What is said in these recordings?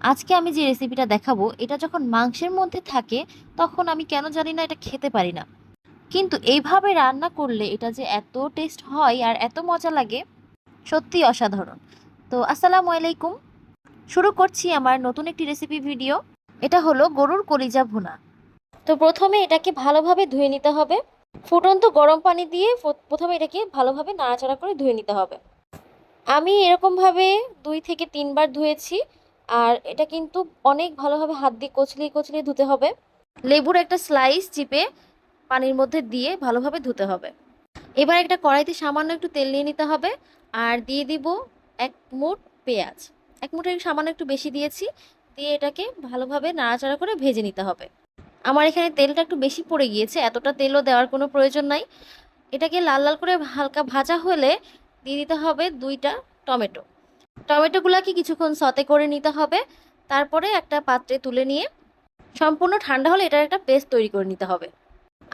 আজকে আমি যে রেসিপিটা দেখাবো, এটা যখন মাংসের মধ্যে থাকে, তখন আমি কেন জানি না এটা খেতে পারি না। কিন্তু এইভাবে রান্না করলে এটা যে এত টেস্ট হয় আর এত মজা লাগে, সত্যি অসাধারণ। তো আসসালামু আলাইকুম। শুরু করছি আমার নতুন একটি রেসিপি ভিডিও এটা হলো গরুর কলিজা ভুনা। তো প্রথমে এটাকে ভালোভাবে ধুয়ে নিতে হবে। ফুটন্ত গরম পানি দিয়ে প্রথমে এটাকে ভালোভাবে নাড়াচাড়া করে ধুয়ে নিতে হবে। আমি এরকমভাবে দুই থেকে তিনবার ধুয়েছি। আর এটা কিন্তু অনেক ভালোভাবে হাত দিয়ে কচলিয়ে কচলিয়ে ধুতে হবে। লেবুর একটা স্লাইস চিপে পানির মধ্যে দিয়ে ভালোভাবে ধুতে হবে। এবার একটা কড়াইতে সামান্য একটু তেল নিয়ে নিতে হবে আর দিয়ে দিব এক মুঠ পেঁয়াজ। এক মুঠের সামান্য একটু বেশি দিয়েছি, দিয়ে এটাকে ভালোভাবে নাড়াচাড়া করে ভেজে নিতে হবে। আমার এখানে তেলটা একটু বেশি পড়ে গিয়েছে, এতটা তেলও দেওয়ার কোনো প্রয়োজন নাই। এটাকে লাল লাল করে হালকা ভাজা হলে দিয়ে দিতে হবে দুইটা টমেটো। টমেটোগুলোকে কিছুক্ষণ সতে করে নিতে হবে? তারপরে একটা পাত্রে তুলে নিয়ে সম্পূর্ণ ঠান্ডা হলে এটার একটা পেস্ট তৈরি করে নিতে হবে।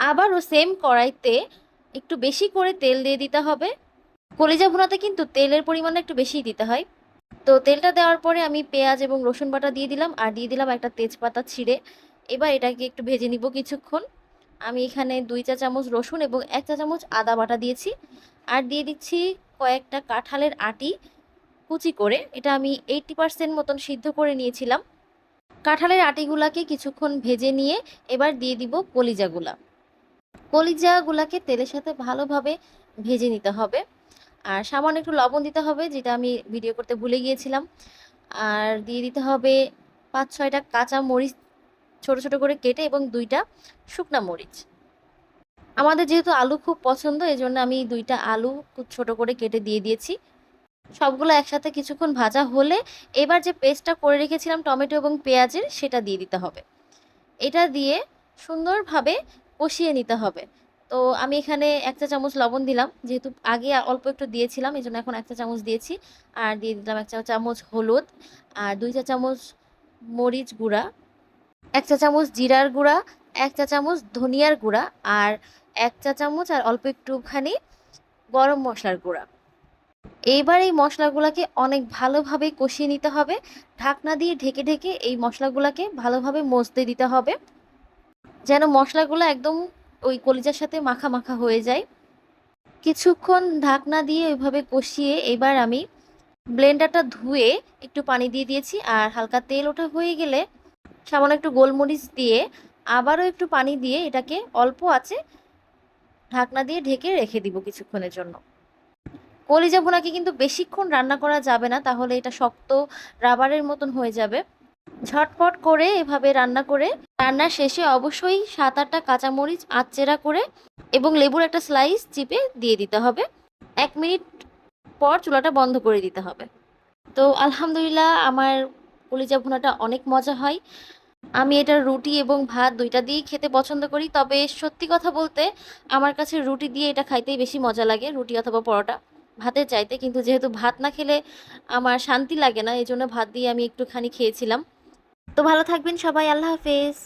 আবারও সেম কড়াইতে একটু বেশি করে তেল দিয়ে দিতে হবে। কলিজা ভুনাতে কিন্তু তেলের পরিমাণটা একটু বেশিই দিতে হয়। তো তেলটা দেওয়ার পরে আমি পেঁয়াজ এবং রসুন বাটা দিয়ে দিলাম আর দিয়ে দিলাম একটা তেজপাতা ছিঁড়ে। এবার এটাকে একটু ভেজে নিব কিছুক্ষণ। আমি এখানে দুই চা চামচ রসুন এবং এক চা চামচ আদা বাটা দিয়েছি। আর দিয়ে দিচ্ছি কয়েকটা কাঁঠালের আটি। কুচি করে এটা আমি এইটটি পার্সেন্ট মতন সিদ্ধ করে নিয়েছিলাম। কাঁঠালের আটিগুলাকে কিছুক্ষণ ভেজে নিয়ে এবার দিয়ে দিব কলিজাগুলা। কলিজাগুলাকে তেলের সাথে ভালোভাবে ভেজে নিতে হবে। আর সামান্য একটু লবণ দিতে হবে, যেটা আমি ভিডিও করতে ভুলে গিয়েছিলাম। আর দিয়ে দিতে হবে পাঁচ ছয়টা কাঁচা মরিচ ছোট ছোট করে কেটে এবং দুইটা শুকনা মরিচ। আমাদের যেহেতু আলু খুব পছন্দ এই জন্য আমি দুইটা আলু খুব ছোট করে কেটে দিয়ে দিয়েছি। সবগুলো একসাথে কিছুক্ষণ ভাজা হলে এবার যে পেস্টটা করে রেখেছিলাম টমেটো এবং পেঁয়াজের, সেটা দিয়ে দিতে হবে। এটা দিয়ে সুন্দরভাবে কষিয়ে নিতে হবে। তো আমি এখানে এক চা চামচ লবণ দিলাম, যেহেতু আগে অল্প একটু দিয়েছিলাম এই জন্য এখন এক চা চামচ দিয়েছি। আর দিয়ে দিলাম এক চা চামচ হলুদ, আর দুই চা চামচ মরিচ গুঁড়া, এক চা চামচ জিরার গুঁড়া, এক চা চামচ ধনিয়ার গুঁড়া, আর এক চা চামচ আর অল্প একটুখানি গরম মশলার গুঁড়া। এইবার এই মশলাগুলোকে অনেক ভালোভাবে কষিয়ে নিতে হবে। ঢাকনা দিয়ে ঢেকে ঢেকে এই মশলাগুলোকে ভালোভাবে মজতে দিতে হবে। যেন মশলাগুলো একদম ওই কলিজার সাথে মাখা মাখা হয়ে যায়। কিছুক্ষণ ঢাকনা দিয়ে ওইভাবে কষিয়ে এবার আমি ব্লেন্ডারটা ধুয়ে একটু পানি দিয়ে দিয়েছি আর হালকা তেল ওঠা হয়ে গেলে সামান্য একটু গোলমরিচ দিয়ে আবারও একটু পানি দিয়ে এটাকে অল্প আছে ঢাকনা দিয়ে ঢেকে রেখে দিব কিছুক্ষণের জন্য। কলিজা ভুনাকে কিন্তু বেশিক্ষণ রান্না করা যাবে না, তাহলে এটা শক্ত রাবারের মতন হয়ে যাবে। ঝটপট করে এভাবে রান্না করে রান্নার শেষে অবশ্যই সাত আটটা কাঁচামরিচ আচেরা করে এবং লেবুর একটা স্লাইস চিপে দিয়ে দিতে হবে। এক মিনিট পর চুলাটা বন্ধ করে দিতে হবে। তো আলহামদুলিল্লাহ আমার কলিজা ভুনাটা অনেক মজা হয়। আমি এটা রুটি এবং ভাত দুইটা দিয়েই খেতে পছন্দ করি। তবে সত্যি কথা বলতে আমার কাছে রুটি দিয়ে এটা খাইতেই বেশি মজা লাগে, রুটি অথবা পরোটা। ভাতের চাইতে, কিন্তু যেহেতু ভাত না খেলে আমার শান্তি লাগে না, এই জন্য ভাত দিয়ে আমি একটুখানি খেয়েছিলাম। তো ভালো থাকবেন সবাই, আল্লাহ হাফেজ।